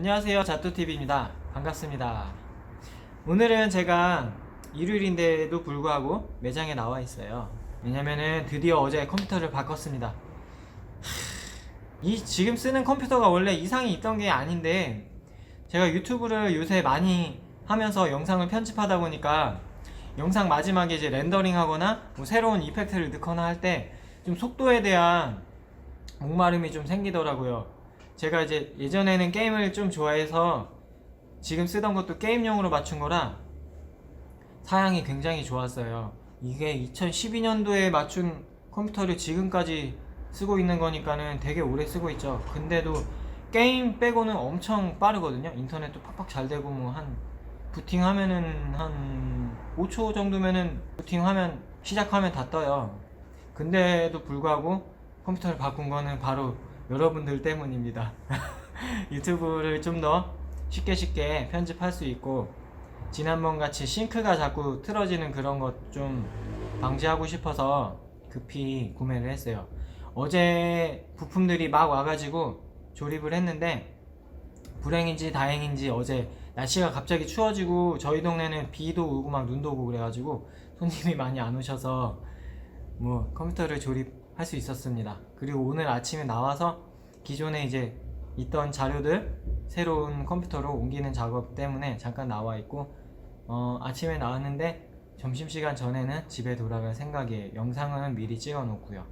안녕하세요 자뚜TV입니다. 반갑습니다. 오늘은 제가 일요일인데도 불구하고 매장에 나와 있어요. 왜냐면은 드디어 어제 컴퓨터를 바꿨습니다. 하, 이 지금 쓰는 컴퓨터가 원래 이상이 있던 게 아닌데 제가 유튜브를 요새 많이 하면서 영상을 편집하다 보니까 영상 마지막에 이제 렌더링 하거나 뭐 새로운 이펙트를 넣거나 할 때 좀 속도에 대한 목마름이 좀 생기더라고요. 제가 이제 예전에는 게임을 좀 좋아해서 지금 쓰던 것도 게임용으로 맞춘 거라 사양이 굉장히 좋았어요. 이게 2012년도에 맞춘 컴퓨터를 지금까지 쓰고 있는 거니까는 되게 오래 쓰고 있죠. 근데도 게임 빼고는 엄청 빠르거든요. 인터넷도 팍팍 잘 되고 뭐 한 부팅하면은 한 5초 정도면은 부팅하면 시작하면 다 떠요. 근데도 불구하고 컴퓨터를 바꾼 거는 바로 여러분들 때문입니다. 유튜브를 좀 더 쉽게 쉽게 편집할 수 있고 지난번 같이 싱크가 자꾸 틀어지는 그런 것 좀 방지하고 싶어서 급히 구매를 했어요. 어제 부품들이 막 와가지고 조립을 했는데 불행인지 다행인지 어제 날씨가 갑자기 추워지고 저희 동네는 비도 오고 막 눈도 오고 그래가지고 손님이 많이 안 오셔서 뭐 컴퓨터를 조립 할 수 있었습니다. 그리고 오늘 아침에 나와서 기존에 이제 있던 자료들 새로운 컴퓨터로 옮기는 작업 때문에 잠깐 나와 있고 어, 아침에 나왔는데 점심시간 전에는 집에 돌아갈 생각이에요. 영상은 미리 찍어 놓고요.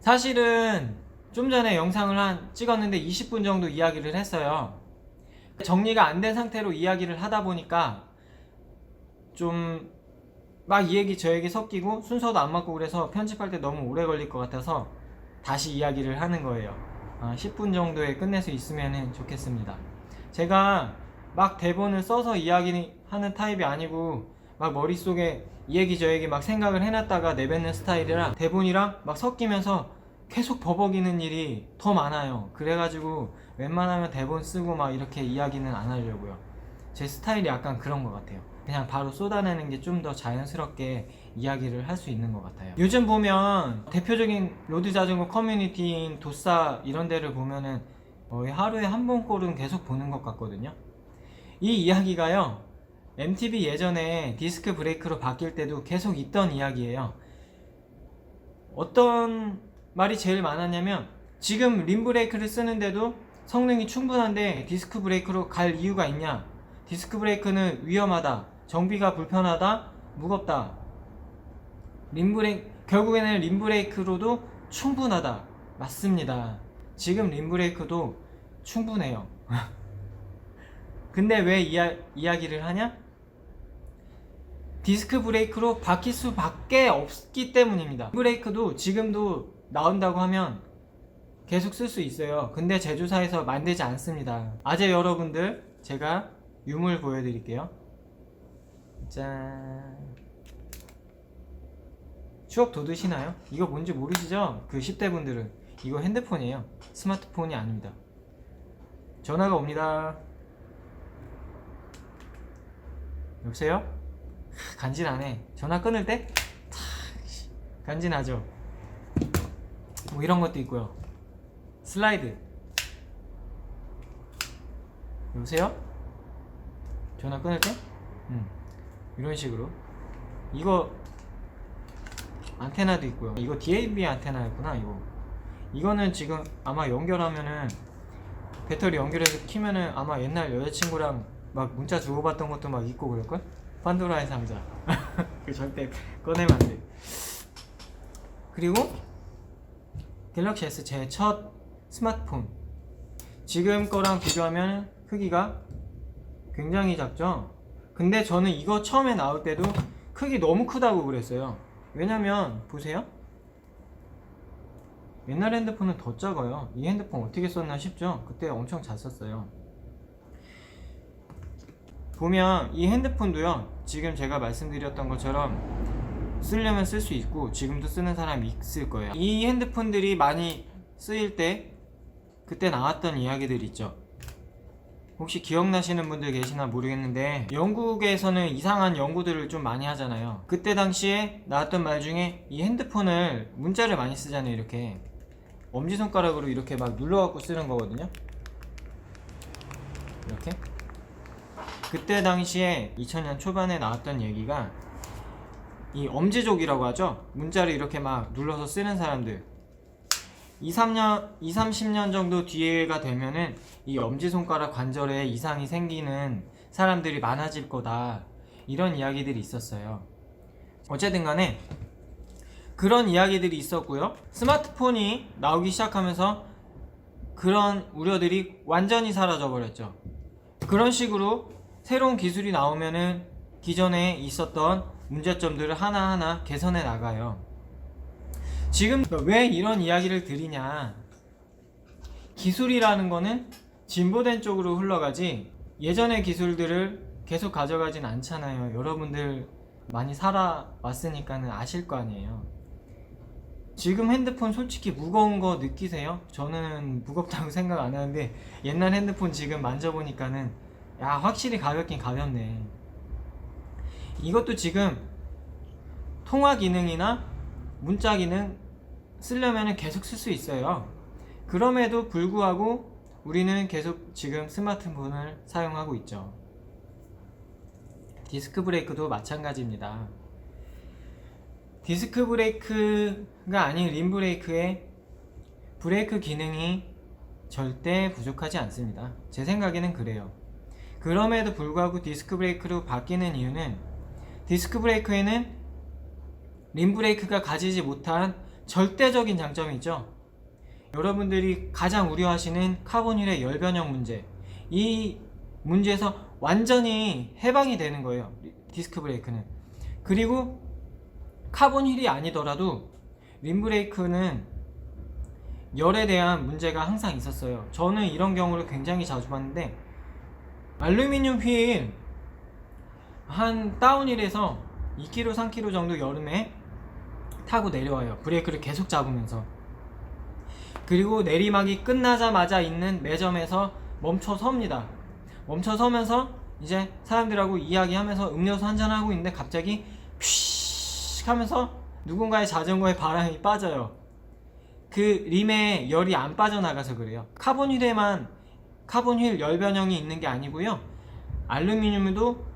사실은 좀 전에 영상을 한 찍었는데 20분 정도 이야기를 했어요. 정리가 안 된 상태로 이야기를 하다 보니까 좀 막 이 얘기 저 얘기 섞이고 순서도 안 맞고 그래서 편집할 때 너무 오래 걸릴 것 같아서 다시 이야기를 하는 거예요. 아, 10분 정도에 끝낼 수 있으면 좋겠습니다. 제가 막 대본을 써서 이야기하는 타입이 아니고 막 머릿속에 이 얘기 저 얘기 막 생각을 해놨다가 내뱉는 스타일이라 대본이랑 막 섞이면서 계속 버벅이는 일이 더 많아요. 그래가지고 웬만하면 대본 쓰고 막 이렇게 이야기는 안 하려고요. 제 스타일이 약간 그런 것 같아요. 그냥 바로 쏟아내는 게 좀 더 자연스럽게 이야기를 할 수 있는 것 같아요. 요즘 보면 대표적인 로드 자전거 커뮤니티인 도싸 이런 데를 보면은 거의 하루에 한 번꼴은 계속 보는 것 같거든요. 이 이야기가요. MTV 예전에 디스크 브레이크로 바뀔 때도 계속 있던 이야기예요. 어떤 말이 제일 많았냐면 지금 림 브레이크를 쓰는데도 성능이 충분한데 디스크 브레이크로 갈 이유가 있냐? 디스크 브레이크는 위험하다. 정비가 불편하다. 무겁다. 림 브레이크 결국에는 림 브레이크로도 충분하다. 맞습니다. 지금 림 브레이크도 충분해요. 근데 왜 이야, 이야기를 하냐? 디스크 브레이크로 바뀔 수밖에 없기 때문입니다. 브레이크도 지금도 나온다고 하면 계속 쓸 수 있어요. 근데 제조사에서 만들지 않습니다. 아재 여러분들 제가 유물 보여드릴게요. 짠. 추억 돋으시나요? 이거 뭔지 모르시죠? 그 10대 분들은 이거 핸드폰이에요. 스마트폰이 아닙니다. 전화가 옵니다. 여보세요? 하, 간지나네. 전화 끊을 때 간지나죠. 뭐 이런 것도 있고요. 슬라이드. 여보세요? 전화 끊을 때? 음. 이런 식으로. 이거 안테나도 있고요. 이거 DAB 안테나였구나, 이거. 이거는 지금 아마 연결하면은 배터리 연결해서 키면은 아마 옛날 여자친구랑 막 문자 주고받던 것도 막 있고 그럴걸? 판도라의 상자. 그 절대 꺼내면 안 돼. 그리고 갤럭시 S 제 첫 스마트폰. 지금 거랑 비교하면 크기가 굉장히 작죠? 근데 저는 이거 처음에 나올 때도 크기 너무 크다고 그랬어요. 왜냐면, 보세요. 옛날 핸드폰은 더 작아요. 이 핸드폰 어떻게 썼나 싶죠? 그때 엄청 잘 썼어요. 보면 이 핸드폰도요, 지금 제가 말씀드렸던 것처럼 쓰려면 쓸 수 있고, 지금도 쓰는 사람이 있을 거예요. 이 핸드폰들이 많이 쓰일 때, 그때 나왔던 이야기들 있죠. 혹시 기억나시는 분들 계시나 모르겠는데 영국에서는 이상한 연구들을 좀 많이 하잖아요. 그때 당시에 나왔던 말 중에 이 핸드폰을 문자를 많이 쓰잖아요 이렇게. 엄지손가락으로 이렇게 막 눌러갖고 쓰는 거거든요. 이렇게. 그때 당시에 2000년 초반에 나왔던 얘기가 이 엄지족이라고 하죠? 문자를 이렇게 막 눌러서 쓰는 사람들 2, 3년, 2, 30년 정도 뒤에가 되면은 이 엄지손가락 관절에 이상이 생기는 사람들이 많아질 거다. 이런 이야기들이 있었어요. 어쨌든 간에 그런 이야기들이 있었고요. 스마트폰이 나오기 시작하면서 그런 우려들이 완전히 사라져 버렸죠. 그런 식으로 새로운 기술이 나오면은 기존에 있었던 문제점들을 하나하나 개선해 나가요. 지금 왜 이런 이야기를 드리냐? 기술이라는 거는 진보된 쪽으로 흘러가지 예전의 기술들을 계속 가져가진 않잖아요. 여러분들 많이 살아왔으니까는 아실 거 아니에요. 지금 핸드폰 솔직히 무거운 거 느끼세요? 저는 무겁다고 생각 안 하는데 옛날 핸드폰 지금 만져보니까는 야 확실히 가볍긴 가볍네. 이것도 지금 통화 기능이나 문자 기능 쓰려면 계속 쓸 수 있어요. 그럼에도 불구하고 우리는 계속 지금 스마트폰을 사용하고 있죠. 디스크 브레이크도 마찬가지입니다. 디스크 브레이크가 아닌 림 브레이크의 브레이크 기능이 절대 부족하지 않습니다. 제 생각에는 그래요. 그럼에도 불구하고 디스크 브레이크로 바뀌는 이유는 디스크 브레이크에는 림 브레이크가 가지지 못한 절대적인 장점이 있죠. 여러분들이 가장 우려하시는 카본힐의 열변형 문제. 이 문제에서 완전히 해방이 되는 거예요. 디스크 브레이크는. 그리고 카본힐이 아니더라도 림 브레이크는 열에 대한 문제가 항상 있었어요. 저는 이런 경우를 굉장히 자주 봤는데 알루미늄 휠 한 다운힐에서 2km, 3km 정도 여름에 타고 내려와요. 브레이크를 계속 잡으면서. 그리고 내리막이 끝나자마자 있는 매점에서 멈춰 섭니다. 멈춰 서면서 이제 사람들하고 이야기하면서 음료수 한잔하고 있는데 갑자기 퓨식 하면서 누군가의 자전거에 바람이 빠져요. 그 림에 열이 안 빠져나가서 그래요. 카본 휠에만 카본 휠 열변형이 있는 게 아니고요. 알루미늄에도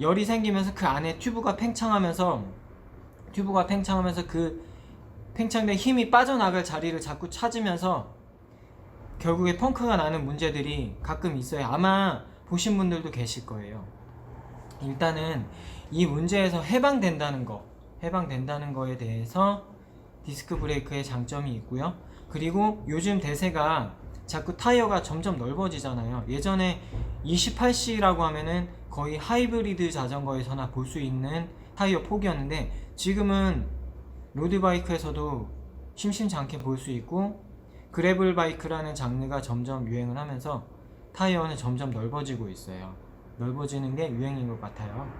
열이 생기면서 그 안에 튜브가 팽창하면서 튜브가 팽창하면서 그 팽창된 힘이 빠져나갈 자리를 자꾸 찾으면서 결국에 펑크가 나는 문제들이 가끔 있어요. 아마 보신 분들도 계실 거예요. 일단은 이 문제에서 해방된다는 거, 해방된다는 거에 대해서 디스크 브레이크의 장점이 있고요. 그리고 요즘 대세가 자꾸 타이어가 점점 넓어지잖아요. 예전에 28C라고 하면은 거의 하이브리드 자전거에서나 볼 수 있는 타이어 폭이었는데 지금은 로드바이크에서도 심심찮게 볼 수 있고 그래블 바이크라는 장르가 점점 유행을 하면서 타이어는 점점 넓어지고 있어요. 넓어지는 게 유행인 것 같아요.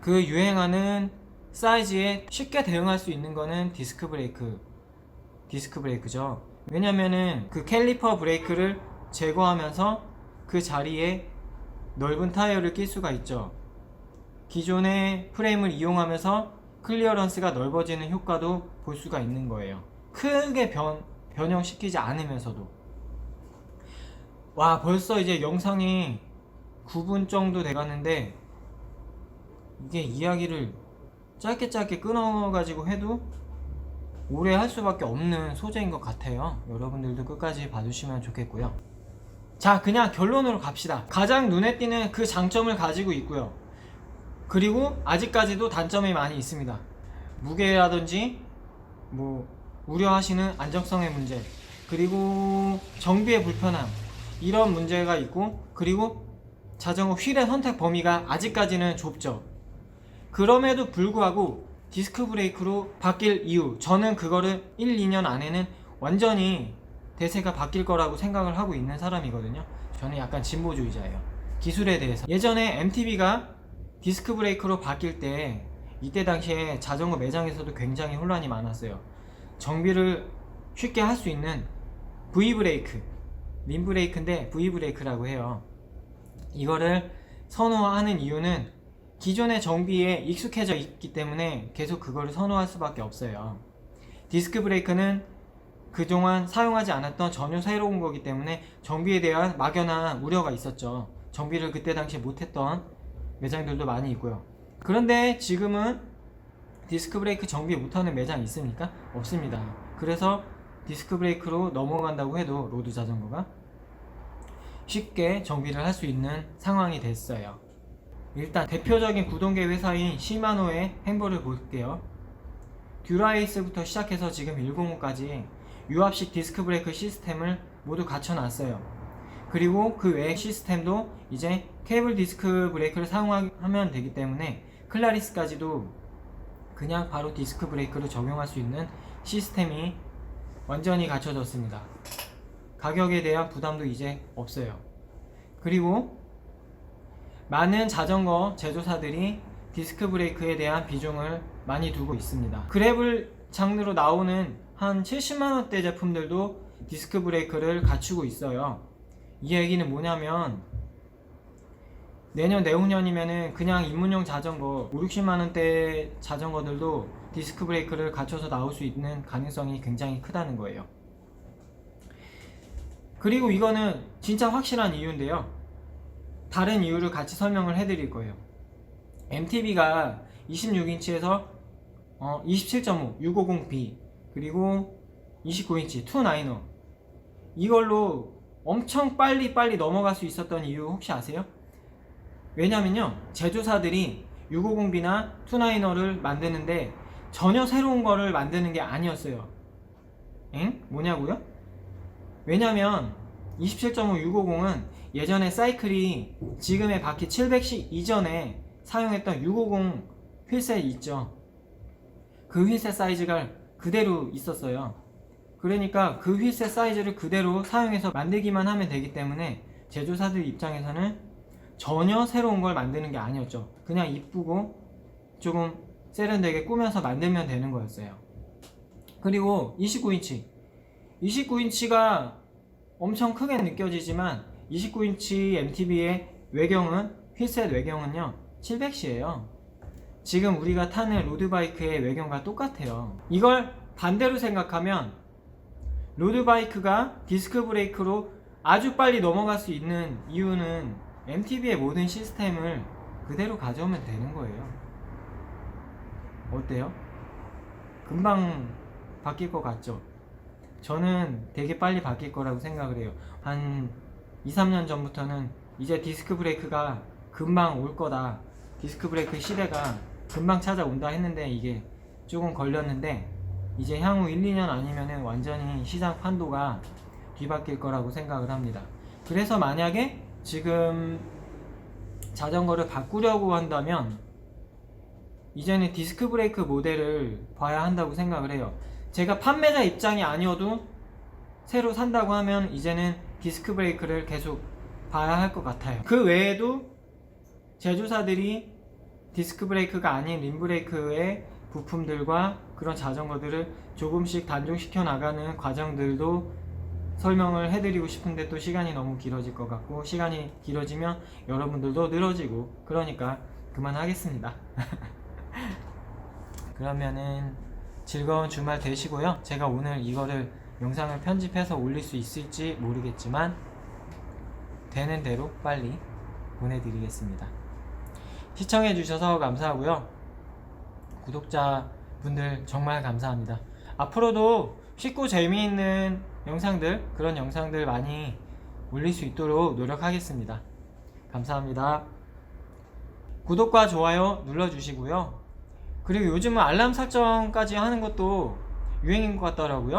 그 유행하는 사이즈에 쉽게 대응할 수 있는 거는 디스크 브레이크, 디스크 브레이크죠. 왜냐면은 그 캘리퍼 브레이크를 제거하면서 그 자리에 넓은 타이어를 낄 수가 있죠. 기존의 프레임을 이용하면서 클리어런스가 넓어지는 효과도 볼 수가 있는 거예요. 크게 변, 변형시키지 않으면서도. 와, 벌써 이제 영상이 9분 정도 돼가는데, 이게 이야기를 짧게 짧게 끊어가지고 해도 오래 할 수밖에 없는 소재인 것 같아요. 여러분들도 끝까지 봐주시면 좋겠고요. 자, 그냥 결론으로 갑시다. 가장 눈에 띄는 그 장점을 가지고 있고요. 그리고 아직까지도 단점이 많이 있습니다. 무게라든지 뭐 우려하시는 안정성의 문제 그리고 정비의 불편함 이런 문제가 있고 그리고 자전거 휠의 선택 범위가 아직까지는 좁죠. 그럼에도 불구하고 디스크 브레이크로 바뀔 이유 저는 그거를 1, 2년 안에는 완전히 대세가 바뀔 거라고 생각을 하고 있는 사람이거든요. 저는 약간 진보주의자예요. 기술에 대해서. 예전에 MTB가 디스크 브레이크로 바뀔 때 이때 당시에 자전거 매장에서도 굉장히 혼란이 많았어요. 정비를 쉽게 할 수 있는 V 브레이크, 린 브레이크인데 V 브레이크라고 해요. 이거를 선호하는 이유는 기존의 정비에 익숙해져 있기 때문에 계속 그거를 선호할 수밖에 없어요. 디스크 브레이크는 그동안 사용하지 않았던 전혀 새로운 거기 때문에 정비에 대한 막연한 우려가 있었죠. 정비를 그때 당시 못했던 매장들도 많이 있고요. 그런데 지금은 디스크 브레이크 정비 못하는 매장 있습니까? 없습니다. 그래서 디스크 브레이크로 넘어간다고 해도 로드 자전거가 쉽게 정비를 할 수 있는 상황이 됐어요. 일단 대표적인 구동계 회사인 시마노의 행보를 볼게요. 듀라이스부터 시작해서 지금 105까지 유압식 디스크 브레이크 시스템을 모두 갖춰놨어요. 그리고 그 외의 시스템도 이제 케이블 디스크 브레이크를 사용하면 되기 때문에 클라리스까지도 그냥 바로 디스크 브레이크를 적용할 수 있는 시스템이 완전히 갖춰졌습니다. 가격에 대한 부담도 이제 없어요. 그리고 많은 자전거 제조사들이 디스크 브레이크에 대한 비중을 많이 두고 있습니다. 그래블 장르로 나오는 한 70만원대 제품들도 디스크 브레이크를 갖추고 있어요. 이 얘기는 뭐냐면 내년 내후년이면은 그냥 입문용 자전거 5, 60만원대 자전거들도 디스크 브레이크를 갖춰서 나올 수 있는 가능성이 굉장히 크다는 거예요. 그리고 이거는 진짜 확실한 이유인데요. 다른 이유를 같이 설명을 해드릴 거예요. MTB가 26인치에서 어, 27.5, 650B 그리고 29인치 2나이너 이걸로 엄청 빨리 빨리 넘어갈 수 있었던 이유 혹시 아세요? 왜냐면요 제조사들이 650B나 2나이너를 만드는데 전혀 새로운 거를 만드는 게 아니었어요. 엥? 뭐냐고요? 왜냐면 27.5 650은 예전에 사이클이 지금의 바퀴 700씩 이전에 사용했던 650 휠셋 있죠. 그 휠셋 사이즈가 그대로 있었어요. 그러니까 그 휠셋 사이즈를 그대로 사용해서 만들기만 하면 되기 때문에 제조사들 입장에서는 전혀 새로운 걸 만드는 게 아니었죠. 그냥 이쁘고 조금 세련되게 꾸며서 만들면 되는 거였어요. 그리고 29인치. 29인치가 엄청 크게 느껴지지만 29인치 MTB의 외경은 휠셋 외경은요 700C예요. 지금 우리가 타는 로드바이크의 외경과 똑같아요. 이걸 반대로 생각하면 로드바이크가 디스크 브레이크로 아주 빨리 넘어갈 수 있는 이유는 MTB의 모든 시스템을 그대로 가져오면 되는 거예요. 어때요? 금방 바뀔 것 같죠? 저는 되게 빨리 바뀔 거라고 생각을 해요. 한 2, 3년 전부터는 이제 디스크 브레이크가 금방 올 거다. 디스크 브레이크 시대가 금방 찾아온다 했는데 이게 조금 걸렸는데 이제 향후 1, 2년 아니면은 완전히 시장 판도가 뒤바뀔 거라고 생각을 합니다. 그래서 만약에 지금 자전거를 바꾸려고 한다면 이제는 디스크 브레이크 모델을 봐야 한다고 생각을 해요. 제가 판매자 입장이 아니어도 새로 산다고 하면 이제는 디스크 브레이크를 계속 봐야 할 것 같아요. 그 외에도 제조사들이 디스크 브레이크가 아닌 림 브레이크의 부품들과 그런 자전거들을 조금씩 단종시켜 나가는 과정들도 설명을 해드리고 싶은데 또 시간이 너무 길어질 것 같고 시간이 길어지면 여러분들도 늘어지고 그러니까 그만하겠습니다. 그러면은 즐거운 주말 되시고요. 제가 오늘 이거를 영상을 편집해서 올릴 수 있을지 모르겠지만 되는 대로 빨리 보내드리겠습니다. 시청해주셔서 감사하고요. 구독자분들 정말 감사합니다. 앞으로도 쉽고 재미있는 영상들, 그런 영상들 많이 올릴 수 있도록 노력하겠습니다. 감사합니다. 구독과 좋아요 눌러주시고요. 그리고 요즘은 알람 설정까지 하는 것도 유행인 것 같더라고요.